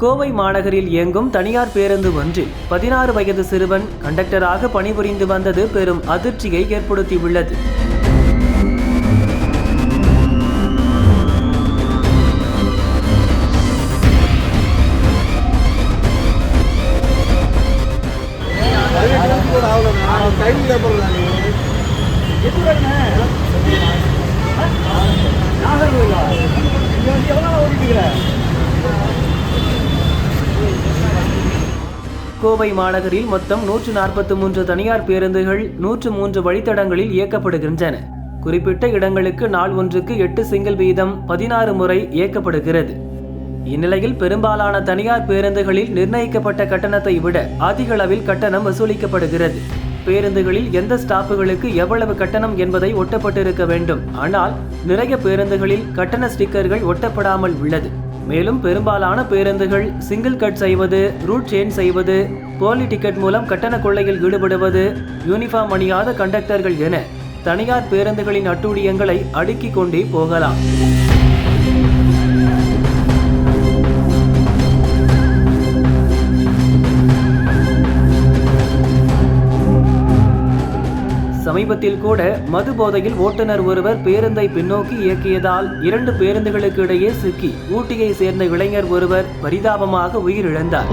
கோவை மாநகரில் இயங்கும் தனியார் பேருந்து ஒன்றில் பதினாறு வயது சிறுவன் கண்டக்டராக பணிபுரிந்து வந்தது பெரும் அதிர்ச்சியை ஏற்படுத்தியுள்ளது. நாகர்கோயிலா எவ்வளோ நான் கோவை மாநகரில் மொத்தம் நூற்று நாற்பத்தி மூன்று தனியார் பேருந்துகள் நூற்று மூன்று வழித்தடங்களில் இயக்கப்படுகின்றன. குறிப்பிட்ட இடங்களுக்கு நாள் ஒன்றுக்கு எட்டு சிங்கிள் வீதம் பதினாறு முறை இயக்கப்படுகிறது. இந்நிலையில் பெரும்பாலான தனியார் பேருந்துகளில் நிர்ணயிக்கப்பட்ட கட்டணத்தை விட அதிக அளவில் கட்டணம் வசூலிக்கப்படுகிறது. பேருந்துகளில் எந்த ஸ்டாப்புகளுக்கு எவ்வளவு கட்டணம் என்பதை ஒட்டப்பட்டிருக்க வேண்டும். ஆனால் நிறைய பேருந்துகளில் கட்டண ஸ்டிக்கர்கள் ஒட்டப்படாமல் உள்ளது. மேலும் பெரும்பாலான பேருந்துகள் சிங்கிள் கட் செய்வது ரூட் சேஞ்ச் செய்வது போலி டிக்கெட் மூலம் கட்டண கொள்ளையில் ஈடுபடுவது யூனிஃபார்ம் அணியாத கண்டக்டர்கள் என தனியார் பேருந்துகளின் அட்டூழியங்களை அடுக்கிக் கொண்டே போகலாம். சமீபத்தில் கூட மது போதையில் ஓட்டுநர் ஒருவர் பேருந்தை பின்னோக்கி இயக்கியதால் இரண்டு பேருந்துகளுக்கு இடையே சிக்கி ஊட்டியை சேர்ந்த இளைஞர் ஒருவர் பரிதாபமாக உயிரிழந்தார்.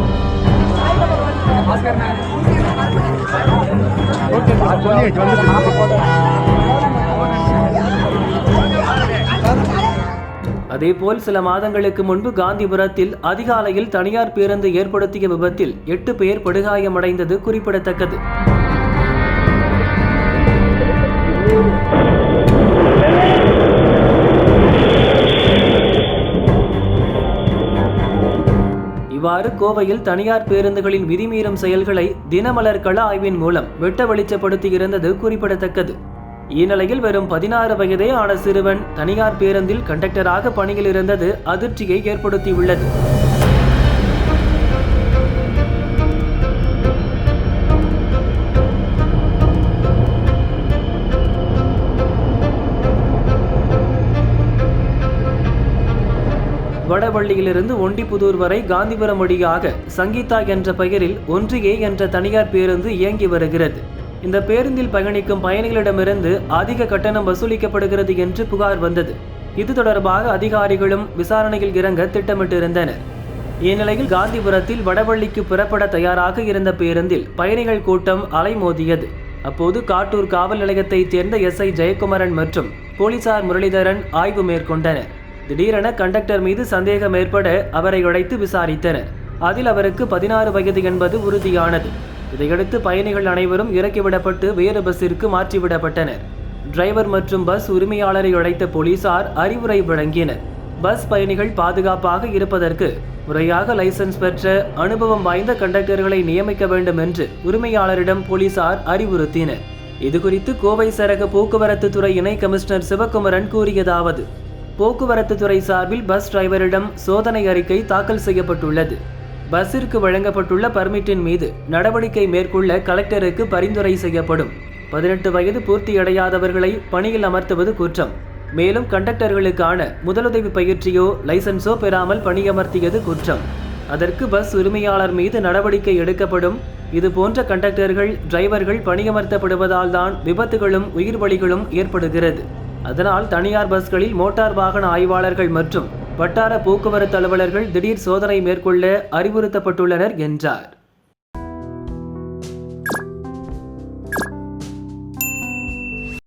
அதேபோல் சில மாதங்களுக்கு முன்பு காந்திபுரத்தில் அதிகாலையில் தனியார் பேருந்து ஏற்படுத்திய விபத்தில் எட்டு பேர் படுகாயமடைந்தது குறிப்பிடத்தக்கது. இவ்வாறு கோவையில் தனியார் பேருந்துகளின் விதிமீறும் செயல்களை தினமலர் கள ஆய்வின் மூலம் வெட்ட வெளிச்சப்படுத்தி இருந்தது குறிப்பிடத்தக்கது இந்நிலையில் வெறும் பதினாறு வயதே ஆன சிறுவன் தனியார் பேருந்தில் கண்டக்டராக பணியில் இருந்தது அதிர்ச்சியை ஏற்படுத்தியுள்ளது. வடவள்ளியிலிருந்து ஒண்டிப்புதூர் வரை காந்திபுரம் வழியாக சங்கீதா என்ற பெயரில் ஒன்றியே என்ற தனியார் பேருந்து இயங்கி வருகிறது. இந்த பேருந்தில் பயணிக்கும் பயணிகளிடமிருந்து அதிக கட்டணம் வசூலிக்கப்படுகிறது என்று புகார் வந்தது. இது தொடர்பாக அதிகாரிகளும் விசாரணையில் இறங்க திட்டமிட்டிருந்தனர். இந்நிலையில் காந்திபுரத்தில் வடவள்ளிக்கு புறப்பட தயாராக இருந்த பேருந்தில் பயணிகள் கூட்டம் அலைமோதியது. அப்போது காட்டூர் காவல் நிலையத்தைச் சேர்ந்த எஸ் ஐ ஜெயக்குமரன் மற்றும் போலீசார் முரளிதரன் ஆய்வு மேற்கொண்டனர். திடீரென கண்டக்டர் மீது சந்தேகம் ஏற்பட அவரை அழைத்து விசாரித்தனர். அதில் அவருக்கு பதினாறு வயது என்பது உறுதியானது. இதையடுத்து பயணிகள் அனைவரும் இறக்கிவிடப்பட்டு வேறு பஸ்ஸிற்கு மாற்றிவிடப்பட்டனர் டிரைவர் மற்றும் பஸ் உரிமையாளரை அழைத்த போலீசார் அறிவுரை வழங்கினர். பஸ் பயணிகள் பாதுகாப்பாக இருப்பதற்கு முறையாக லைசன்ஸ் பெற்ற அனுபவம் வாய்ந்த கண்டக்டர்களை நியமிக்க வேண்டும் என்று உரிமையாளரிடம் போலீசார் அறிவுறுத்தினர். இதுகுறித்து கோவை சரக போக்குவரத்து துறை இணை கமிஷனர் சிவகுமரன் கூறியதாவது போக்குவரத்து துறை சார்பில் பஸ் டிரைவரிடம் சோதனை அறிக்கை தாக்கல் செய்யப்பட்டுள்ளது. பஸ்ஸிற்கு வழங்கப்பட்டுள்ள பர்மிட்டின் மீது நடவடிக்கை மேற்கொள்ள கலெக்டருக்கு பரிந்துரை செய்யப்படும். பதினெட்டு வயது பூர்த்தியடையாதவர்களை பணியில் அமர்த்துவது குற்றம். மேலும் கண்டக்டர்களுக்கான முதலுதவி பயிற்சியோ லைசன்ஸோ பெறாமல் பணியமர்த்தியது குற்றம். அதற்கு பஸ் உரிமையாளர் மீது நடவடிக்கை எடுக்கப்படும். இது போன்ற கண்டக்டர்கள் டிரைவர்கள் பணியமர்த்தப்படுவதால் தான் விபத்துகளும் உயிர் பலிகளும் ஏற்படுகிறது. அதனால் தனியார் பஸ்களில் மோட்டார் வாகன ஆய்வாளர்கள் மற்றும் வட்டார போக்குவரத்து அலுவலர்கள் திடீர் சோதனை மேற்கொள்ள அறிவுறுத்தப்பட்டுள்ளனர் என்றார்.